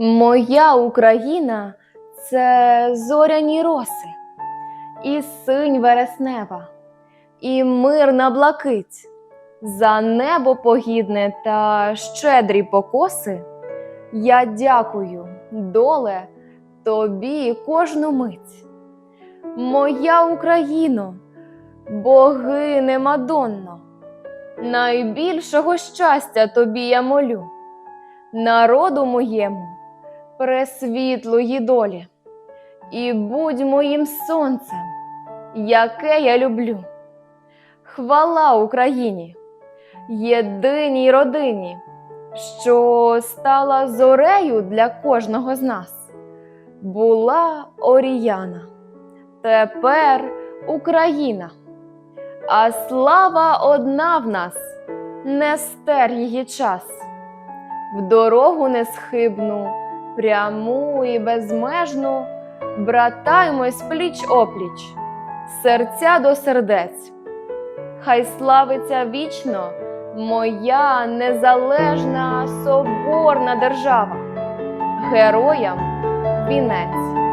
Моя Україна це зоряні роси, і синь вереснева, і мирна блакить, за небо погідне та щедрі покоси. Я дякую, доле, тобі кожну мить. Моя Україно, богине Мадонно, найбільшого щастя тобі я молю, народу моєму пресвітлої долі, і будь моїм сонцем, яке я люблю. Хвала Україні, єдиній родині, що стала зорею для кожного з нас. Була Оріяна, тепер Україна, а слава одна в нас, не стер її час. В дорогу несхибну, пряму і безмежну, братаймось пліч опліч, серця до сердець. Хай славиться вічно моя незалежна соборна держава, героям вінець.